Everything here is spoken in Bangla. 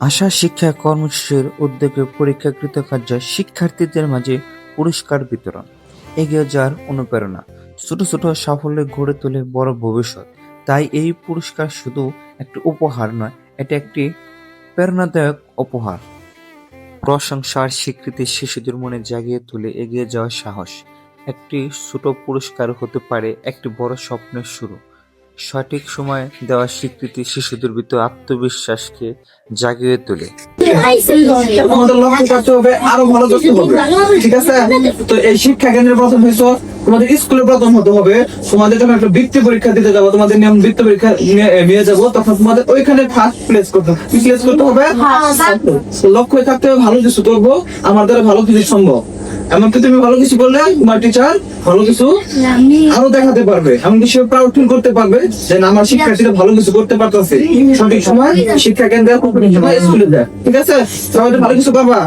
আশা, শিক্ষা, কর্মসূচির উদ্যোগে পরীক্ষাকৃত কার্য শিক্ষার্থীদের মাঝে পুরস্কার বিতরণ। এগিয়ে যাওয়ার অনুপ্রেরণা। ছোট ছোট সাফল্যে গড়ে তোলে বড় ভবিষ্যৎ। তাই এই পুরস্কার শুধু একটি উপহার নয়, এটা একটি প্রেরণাদায়ক উপহার। প্রশংসার স্বীকৃতি শিশুদের মনে জাগিয়ে তুলে এগিয়ে যাওয়ার সাহস। একটি ছোট পুরস্কার হতে পারে একটি বড় স্বপ্নের শুরু। সঠিক সময় দেওয়া স্বীকৃতি শিশুদের ভিতর আত্মবিশ্বাসকে জাগিয়ে তোলে। তোমাদের লক্ষ্য করতে হবে আরও ভালো করতে হবে ঠিক আছে? তো এই শিক্ষা কেন্দ্রে প্রথম হয়েছ তোমাদের স্কুলে প্রথম হতে হবে। তোমাদের যখন একটা বৃত্তি পরীক্ষা দিতে যাব তোমাদের নিয়ম বৃত্তি পরীক্ষা নিয়ে- নিয়ে যাব তখন তোমাদের ওইখানে ফার্স্ট প্লেস করতে হবে। প্লেস করতে হবে? লক্ষ্য থাকতে হবে ভালো কিছু করব আমার দ্বারা ভালো কিছু সম্ভব। এমনকি তুমি ভালো কিছু বললে তোমার টিচার ভালো কিছু আরও দেখাতে পারবে। এমনকি সে প্রাউড ফিল করতে পারবে যে না, আমার শিক্ষার্থীরা ভালো কিছু করতে পারতেছে। সঠিক সময় শিক্ষা কেন্দ্রে স্কুলে যায়। ঠিক আছে? সবাই ভালো কিছু করবা